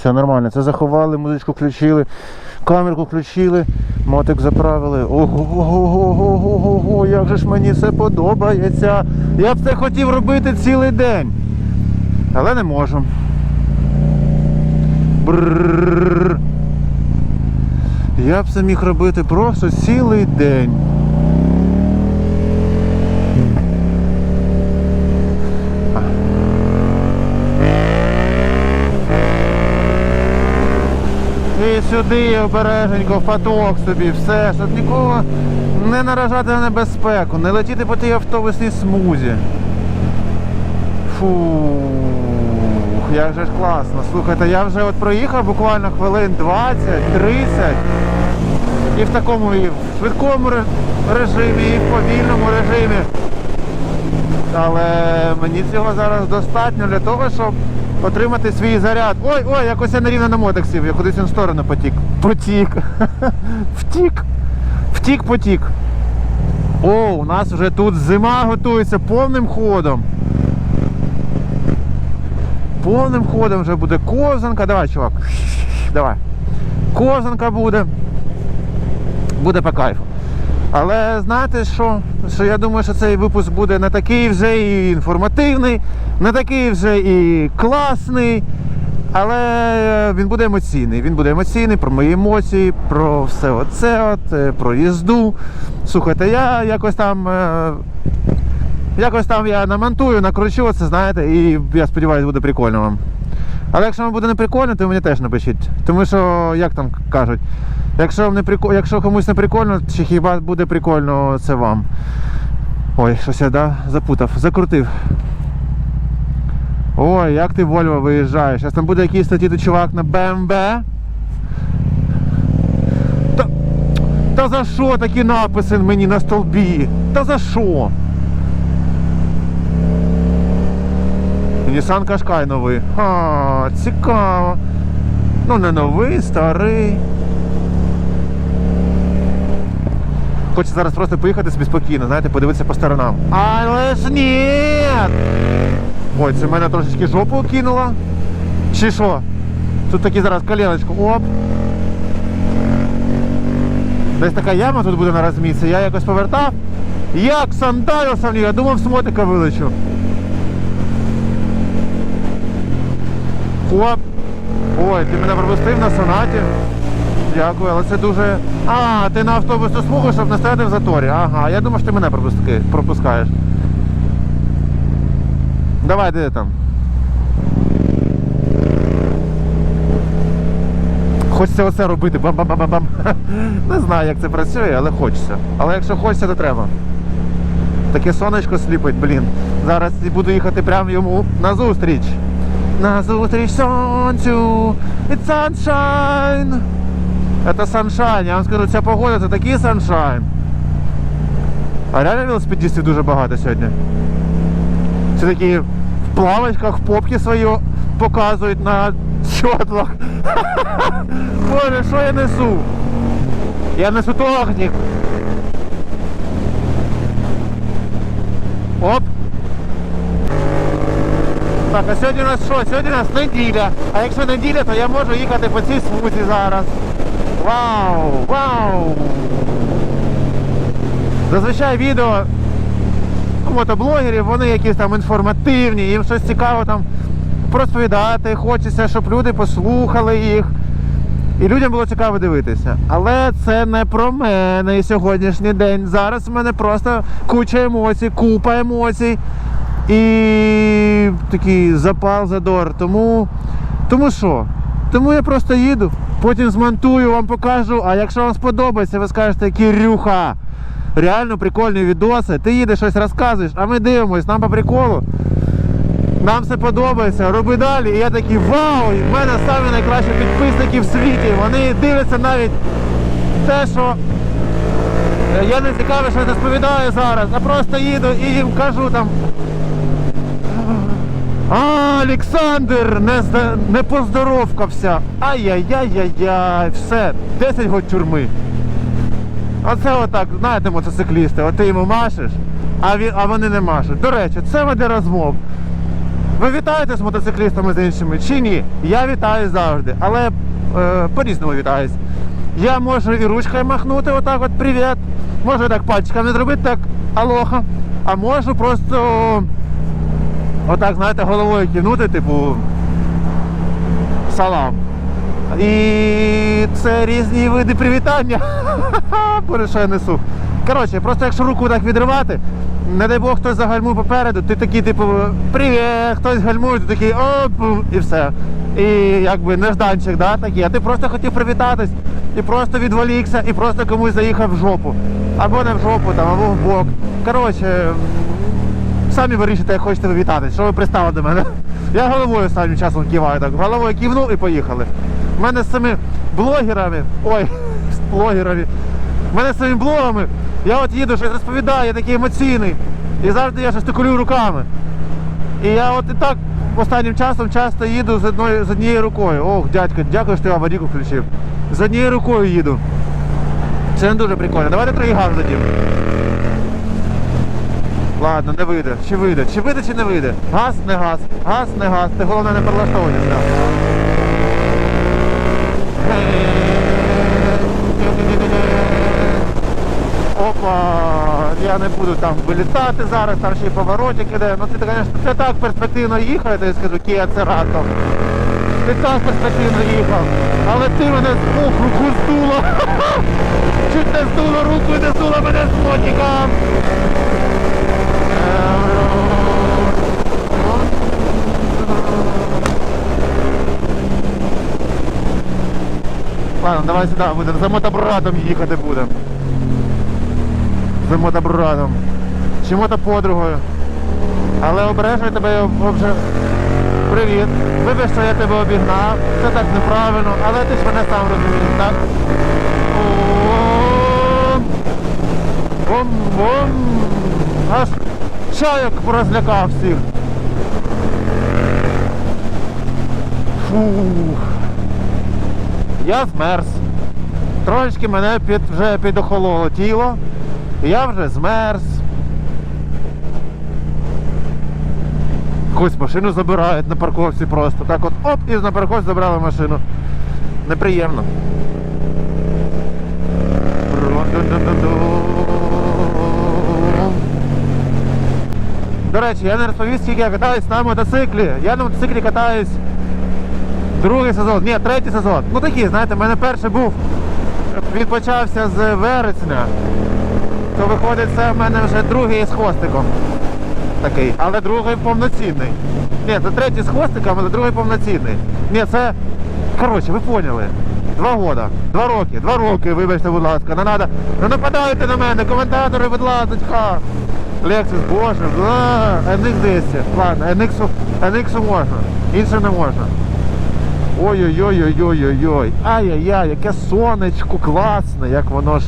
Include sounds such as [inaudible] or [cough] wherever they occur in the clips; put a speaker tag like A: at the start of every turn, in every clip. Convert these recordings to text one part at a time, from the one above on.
A: Все нормально. Це заховали, музичку включили, камерку включили, мотик заправили. Ого-го-го-го-го-го, як же ж мені це подобається. Я б це хотів робити цілий день. Але не можу. Я б це міг робити просто цілий день. І сюди обереженько, в поток собі, все, щоб нікого не наражати на небезпеку, не летіти по тій автобусній смузі. Фух, як же ж класно. Слухайте, я вже от проїхав буквально хвилин 20, 30. І в такому і в швидкому режимі, і в повільному режимі. Але мені цього зараз достатньо для того, щоб отримати свій заряд. Ой, ой, якось я нерівно на мотексів, я кудись він в сторону потік. Потік. [laughs] Втік. Втік, потік. О, у нас вже тут зима готується повним ходом. Повним ходом вже буде ковзанка. Давай, чувак. Давай. Ковзанка буде. Буде по кайфу. Але знаєте що? Що я думаю, що цей випуск буде не такий вже і інформативний, не такий вже і класний. Але він буде емоційний. Він буде емоційний про мої емоції, про все оце, от, е, про їзду. Слухайте, я якось там. е, Якось там я намонтую, накручу це, знаєте, і я сподіваюся, буде прикольно вам. Але якщо вам буде не прикольно, то мені теж напишіть. Тому що, як там кажуть, якщо, вам не прикольно, якщо комусь не прикольно, чи хіба буде прикольно це вам. Ой, щось я да, запутав, закрутив. Ой, як ти Вольво виїжджаєш? Зараз там буде якийсь статті чувак на БМВ. Та, та за що такі написи мені на столбі? Та за що? Nissan Qashqai новий. А, цікаво. Ну не новий, старий. Хочу зараз просто поїхати собі спокійно, знаєте, подивитися по сторонам. Але ж ні! Ой, це мене трошечки жопу кинуло. Чи що? Тут такі зараз коленочку. Оп. Десь така яма тут буде на розмітці. Я якось повертав. Як сандалівся в ній, я думав, з мотика вилечу. Хоп. Ой, ти мене пропустив на сонаті. Дякую, але це дуже. А, ти на автобусну смугу, щоб не стояти в заторі. Ага, я думав, що ти мене пропускаєш. Давай, де там. Хочеться оце робити. Бам-бам-бам-бам. [laughs] Не знаю, як це працює, але хочеться. Але якщо хочеться, то треба. Таке сонечко сліпить, блін. Зараз буду їхати прямо йому назустріч. Назустріч сонцю. It's sunshine. Это sunshine. Я вам скажу, ця погода це такий sunshine. А реально велосипедистів дуже багато сьогодні. Це такі в плавочках, в попки свої показують на чотлах. [laughs] Боже, що я несу? Я несу технік. Оп. Так, а сьогодні у нас що? Сьогодні у нас неділя. А якщо неділя, то я можу їхати по цій смузі зараз. Вау! Вау! Зазвичай відео ну, мотоблогерів, вони якісь там інформативні, їм щось цікаво там розповідати, хочеться, щоб люди послухали їх. І людям було цікаво дивитися. Але це не про мене і сьогоднішній день. Зараз в мене просто куча емоцій, купа емоцій і такий запал, задор. Тому, тому що? Тому я просто їду, потім змонтую, вам покажу. А якщо вам сподобається, ви скажете, Кирюха, реально прикольні відоси. Ти їдеш щось розказуєш, а ми дивимось, нам по приколу. Нам все подобається, роби далі. І я такий вау! В мене самі найкращі підписники в світі. Вони дивляться навіть те, що я не цікавий, що розповідаю зараз, а просто їду і їм кажу там. А, Олександр не, не поздоровкався. Ай-яй-яй-яй-яй. Все, 10 год тюрми. Оце отак, знаєте, мотоциклісти, от ти йому машеш, а, він, а вони не машуть. До речі, це веде розмов. Ви вітаєте з мотоциклістами з іншими чи ні? Я вітаю завжди, але е, по-різному вітаюсь. Я можу і ручкою махнути, отак от привіт. Можу так пальчиками зробити, так алоха. А можу просто отак, знаєте, головою кивнути, типу салам. І це різні види привітання. Що я несу. Коротше, просто якщо руку так відривати, не дай Бог хтось загальмує попереду, ти такий, типу, привіт, хтось гальмує, ти такий оп, і все. І якби нежданчик, да, такий. А ти просто хотів привітатись, і просто відволікся, і просто комусь заїхав в жопу. Або не в жопу, там, або в бок. Коротше, самі вирішите, як хочете вивітатись, що ви пристали до мене. Я головою останнім часом киваю так. Головою кивнув і поїхали. У мене з цими блогерами, ой, [laughs] з блогерами, у мене з цими блогами, я от їду, щось розповідаю, я такий емоційний. І завжди я жестикулюю руками. І я от і так останнім часом часто їду з, одною, з однією рукою. Ох, дядько, дякую, що ти аварійку включив. З однією рукою їду. Це не дуже прикольно. Давайте трохи газ дадім. Ладно, не вийде. Чи вийде? Чи вийде, чи не вийде? Газ, не газ, газ, не газ. Ти головне не перелаштовуєшся. Опа, я не буду там вилітати зараз, там ще й поворотик іде. Ну ти, звісно, це так перспективно їхав, я скажу, Kia Cerato. Ти так перспективно їхав. Але ти мене з руку здуло. [laughs] Чуть не здуло руку і не здуло мене з мотиком. Ладно, давай сюди будемо. За мотобратом їхати будемо. За мотобратом. Чи мотоподругою. Але обережно тебе вже. Привіт. Вибач, що я тебе обігнав. Це так неправильно, але ти ж мене сам розумієш, так? Бом-бом. Аж чайок порозлякав всіх. Фух. Я змерз. Трошечки мене під, вже підохололо тіло. Я вже змерз. Якусь машину забирають на парковці просто. Так от оп, і на парковці забрали машину. Неприємно. До речі, я не розповів, скільки я катаюсь на мотоциклі. Я на мотоциклі катаюсь другий сезон, ні, третій сезон. Ну такий, знаєте, в мене перший був, він почався з вересня, то виходить, це в мене вже другий з хвостиком. Такий, але другий повноцінний. Ні, це третій з хвостиком, але другий повноцінний. Ні, це. Коротше, ви поняли. Два года, два роки, два роки, вибачте, будь ласка, не надо. Не нападайте на мене, коментатори, будь ласка. Lexus, боже, бла, NX 10. Ладно, NX, NX можна, інше не можна. Ой-ой-ой-ой-ой-ой-ой. Ай-яй-яй, яке сонечко класне, як воно ж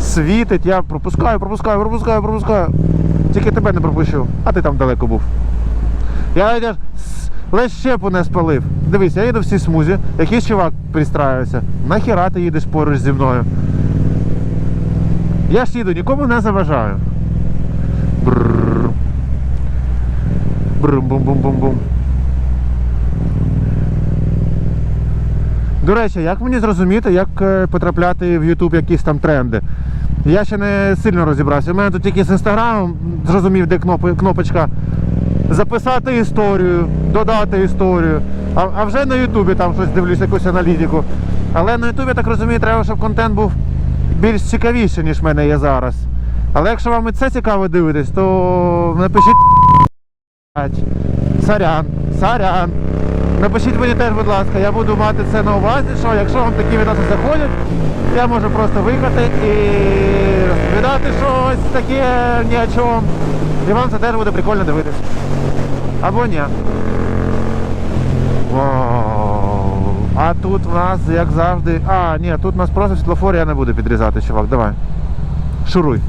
A: світить. Я пропускаю, пропускаю, пропускаю, пропускаю. Тільки тебе не пропущу, а ти там далеко був. Я йдеш, ледь щепу не спалив. Дивись, я їду в цій смузі, якийсь чувак пристраюється. Нахіра ти їдеш поруч зі мною. Я ж їду, нікому не заважаю. Бррр. Брум-бум-бум-бум-бум. До речі, як мені зрозуміти, як е, потрапляти в YouTube якісь там тренди? Я ще не сильно розібрався. У мене тут тільки з інстаграмом зрозумів, де кнопочка записати історію, додати історію. А, а вже на Ютубі там щось дивлюсь, якусь аналітику. Але на Ютубі, я так розумію, треба, щоб контент був більш цікавіший, ніж в мене є зараз. Але якщо вам і це цікаво дивитись, то напишіть. Сорян, сорян. Напишіть мені теж, будь ласка, я буду мати це на увазі, що якщо вам такі відоси заходять, я можу просто виїхати і розповідати щось таке ні о чому. І вам це теж буде прикольно дивитись. Або ні. Вау. А тут в нас, як завжди. А, ні, тут у нас просто світлофор, я не буду підрізати, чувак. Давай. Шуруй.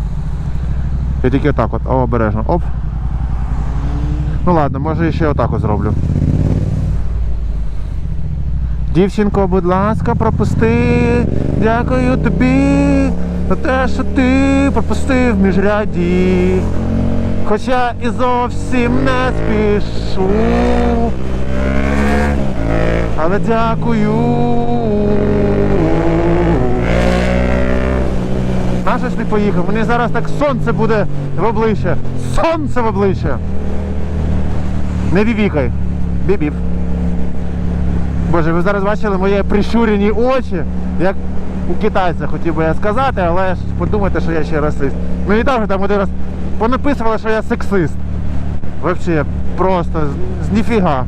A: Я тільки отак от, обережно. Оп. Ну ладно, може ще отак от зроблю. Дівчинко, будь ласка, пропусти. Дякую тобі за те, що ти пропустив міжряді. Хоча і зовсім не спішу. Але дякую. Наше ж не поїхав. Мені зараз так сонце буде в обличчя. Сонце в обличчя. Не бібікай. Бібів. Боже, ви зараз бачили мої прищурені очі, як у китайця хотів би я сказати, але ж подумайте, що я ще расист. Мені теж там один раз понаписували, що я сексист. Взагалі, просто з ніфіга.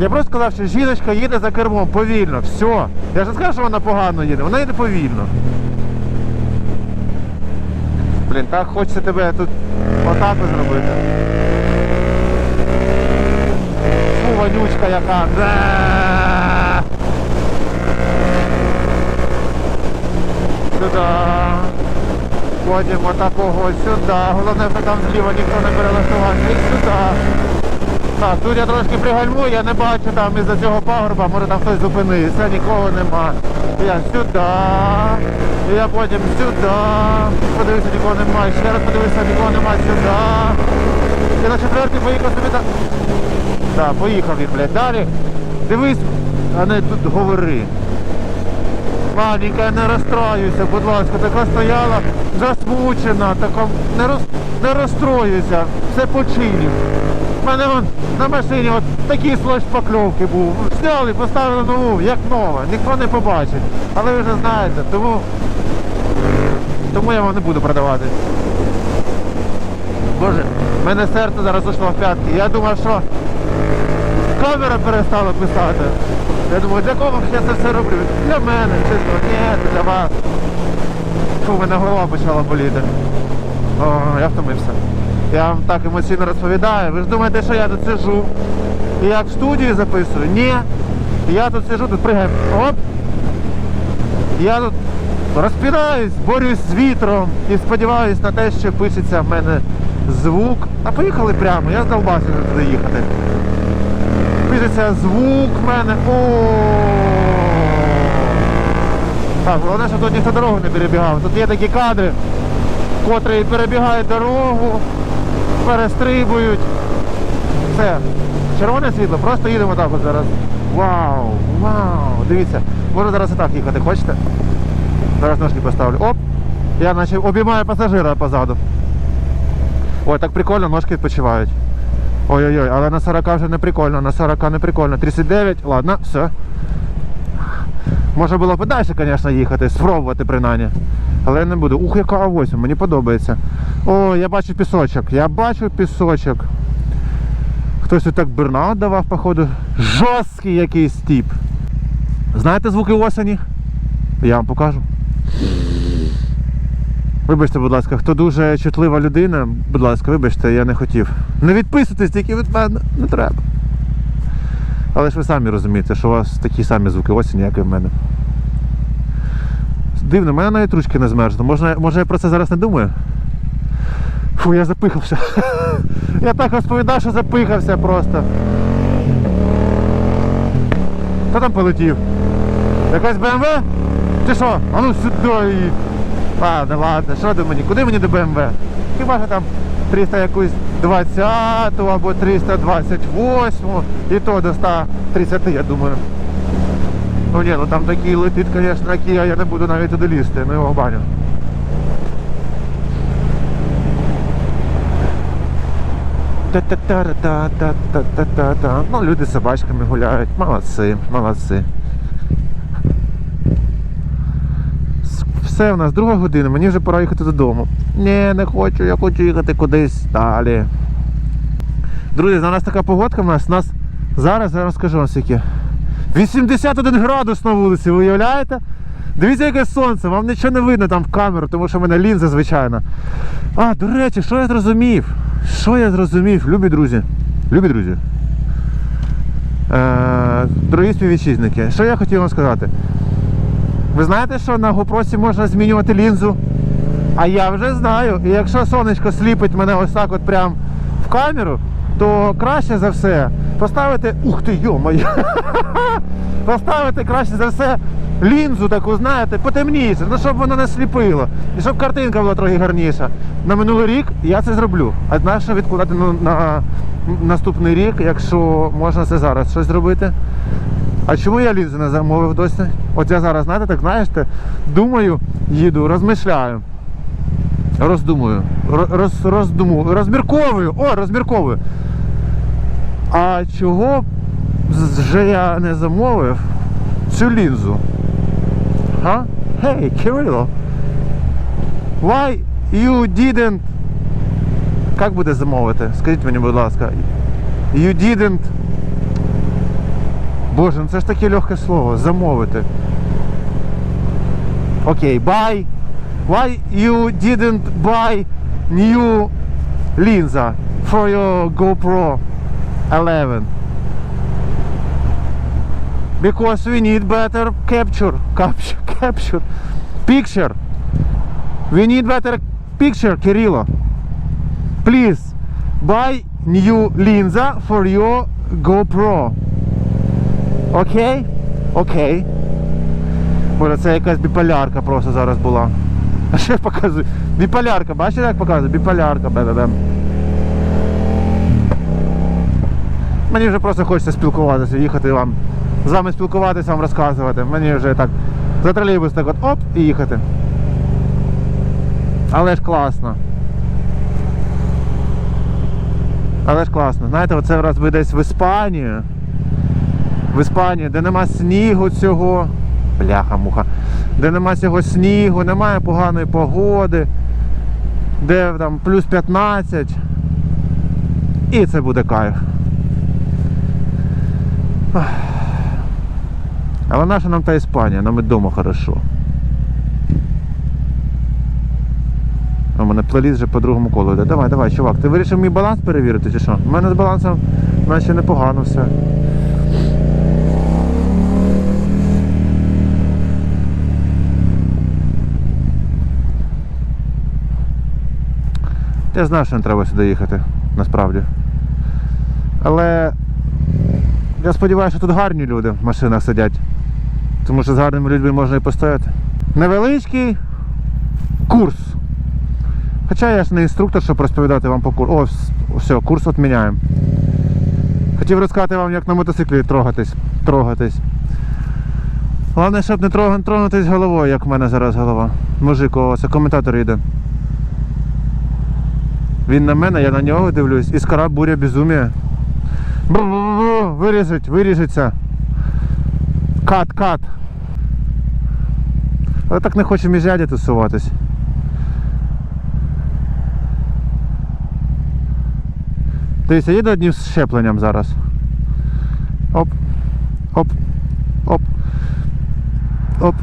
A: Я просто сказав, що жіночка їде за кермом повільно, все. Я ж не сказав, що вона погано їде, вона їде повільно. Блін, так хочеться тебе тут отаку зробити. Фу, вонючка яка. Сюди. Ходимо такого сюди. Головне, що там зліва ніхто не перелаштувався. І сюди. Так, тут я трошки пригальмую, я не бачу там із-за цього пагорба, може там хтось зупинився, нікого нема. Я сюди, я потім сюди. Подивився, нікого немає. Ще раз подивився, нікого немає сюди. І на четвертий поїхав собі так. Так, поїхав він, блядь. Далі. Дивись, а не тут говори. Маленька, не розстраюйся, будь ласка, така стояла засмучена, така не, роз, не розстроюйся, все починів. У мене вон на машині от такий слой шпакльовки був. Зняли, поставили нову, як нова, ніхто не побачить. Але ви вже знаєте, тому, тому я вам не буду продавати. Боже, в мене серце зараз зайшло в п'ятки. Я думав, що камера перестала писати. Я думаю, для кого я це все роблю? Для мене, чесно, ні, для вас. Фу, мене голова почала боліти. О, я втомився. Я вам так емоційно розповідаю. Ви ж думаєте, що я тут сижу? І як в студії записую? Ні. Я тут сижу, тут пригаю. Оп. Я тут розпинаюсь, борюсь з вітром і сподіваюсь на те, що пишеться в мене звук. А поїхали прямо, я здолбався туди їхати. Пишеться звук в мене. О. Так, головне, щоб тут ніхто дорогу не перебігав. Тут є такі кадри, котрі перебігають дорогу, перестрибують. Все. Червоне світло, просто їдемо так от зараз. Вау! Вау! Дивіться, можна зараз і так їхати, хочете? Зараз ножки поставлю. Оп! Я наче обіймаю пасажира позаду. Ой, так прикольно, ножки відпочивають. Ой-ой-ой, але на 40 вже не прикольно, на 40 не прикольно. 39, ладно, все. Можна було далі, звісно, їхати, спробувати принаймні. Але я не буду. Ух, яка А8, мені подобається. О, я бачу пісочок, я бачу пісочок. Хтось тут так бурнаут давав, походу. Жорсткий якийсь тип. Знаєте звуки осені? Я вам покажу. Вибачте, будь ласка, хто дуже чутлива людина, будь ласка, вибачте, я не хотів. Не відписуйтесь тільки від мене, не треба. Але ж ви самі розумієте, що у вас такі самі звуки осені, як і в мене. Дивно, мене навіть ручки не змерзли. Може, може я про це зараз не думаю? Фу, я запихався. [laughs] Я так розповідав, що запихався просто. Хто там полетів? Якась БМВ? Чи що? А ну сюди. Ладно, ладно, що до мені? Куди мені до БМВ? Хіба що там 300 якусь 20 або 328 і то до 130, я думаю. Ну ні, ну там такий летить, звісно, Kia, я не буду навіть туди лізти, ну його в баню. Та-та-та-та-та-та-та-та. Ну, люди з собачками гуляють. Молодці, молодці. Все, у нас друга година, мені вже пора їхати додому. Ні, не хочу, я хочу їхати кудись далі. Друзі, у нас така погодка в нас. У нас зараз я розкажу вам скільки. 81 градус на вулиці, ви уявляєте? Дивіться, яке сонце, вам нічого не видно там в камеру, тому що в мене лінза звичайна. А, до речі, що я зрозумів? Що я зрозумів, любі друзі? Любі друзі. Е, дорогі співвітчизники, що я хотів вам сказати? Ви знаєте, що на GoPro можна змінювати лінзу? А я вже знаю. І якщо сонечко сліпить мене ось так от прям в камеру, то краще за все поставити. Ух ти, йо-моє! [laughs] Поставити краще за все лінзу таку, знаєте, потемніше, ну щоб воно не сліпило. І щоб картинка була трохи гарніша. На минулий рік я це зроблю. А нащо відкладати на, на наступний рік, якщо можна це зараз щось зробити? А чому я лінзи не замовив досі? От я зараз, знаєте, так знаєте, думаю, їду, розмишляю. Роздумую. Роз, роздумую. Розмірковую. О, розмірковую. А чого вже я не замовив цю лінзу? Га? Hey, Кирило. Why you didn't... Як буде замовити? Скажіть мені, будь ласка. You didn't... Боже, ну це ж таке легке слово. Замовити. Окей, buy. Why you didn't buy new лінза for your GoPro 11? Because we need better capture, capture, [laughs] capture, picture. We need better picture, Кирило. Please buy new лінза for your GoPro. Окей? Окей. Боже, це якась біполярка просто зараз була. [laughs] А я показую? Біполярка, бачите, як показую? Біполярка, бе-бе-бе. Мені вже просто хочеться спілкуватися, їхати вам. З вами спілкуватися, вам розказувати. Мені вже так за тролейбус так от оп і їхати. Але ж класно. Але ж класно. Знаєте, оце раз ви десь в Іспанію. В Іспанії, де нема снігу цього. Бляха-муха. Де нема цього снігу, немає поганої погоди, де там плюс 15. І це буде кайф. Але наша нам та Іспанія, нам і вдома хорошо. У мене плеліс вже по другому колу йде. Давай, давай, чувак, ти вирішив мій баланс перевірити чи що? У мене з балансом наче непогано все. Я знаю, що не треба сюди їхати, насправді. Але я сподіваюся, що тут гарні люди в машинах сидять. Тому що з гарними людьми можна і постояти. Невеличкий курс. Хоча я ж не інструктор, щоб розповідати вам по курсу. О, все, курс відміняємо. Хотів розказати вам, як на мотоциклі трогатись. трогатись. Головне, щоб не тронутись головою, як в мене зараз голова. Мужик, о, це коментатор йде. Він на мене, я на нього дивлюсь. Іскара буря безумія. Виріжуть, виріжеться. Кат, кат. Але так не хочу між ряді тусуватись. Дивіться, їде одним щепленням зараз. Оп. Оп. Оп. Оп.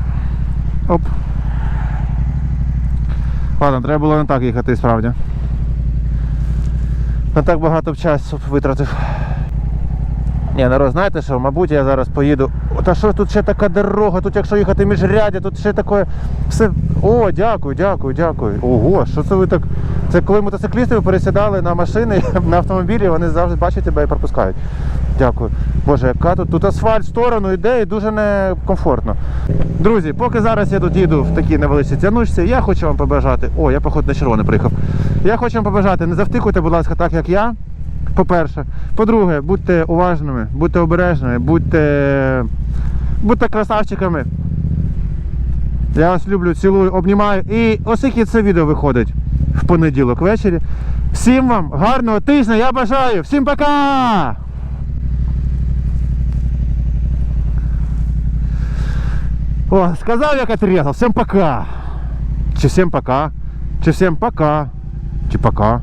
A: Оп. Ладно, треба було не так їхати справді. Не так багато часу витратив. Ні, народ, знаєте що, мабуть, я зараз поїду. Та що тут ще така дорога, тут якщо їхати міжрядя, тут ще таке все. О, дякую, дякую, дякую. Ого, що це ви так. Це коли мотоциклісти пересідали на машини, [laughs] на автомобілі, вони завжди бачать тебе і пропускають. Дякую. Боже, яка тут тут асфальт в сторону йде і дуже некомфортно. Друзі, поки зараз я тут їду в такій невеличкій тянучці, я хочу вам побажати. О, я походу на червоне приїхав. Я хочу вам побажати, не завтикуйте, будь ласка, так як я. По-перше. По-друге, будьте уважними, будьте обережними, будьте, будьте красавчиками. Я вас люблю, цілую, обнімаю. І оскільки це відео виходить в понеділок ввечері. Всім вам гарного тижня, я бажаю. Всім пока! О, сказав, як отрезав. Всім пока. Чи всім пока? Чи всім пока? Чи пока?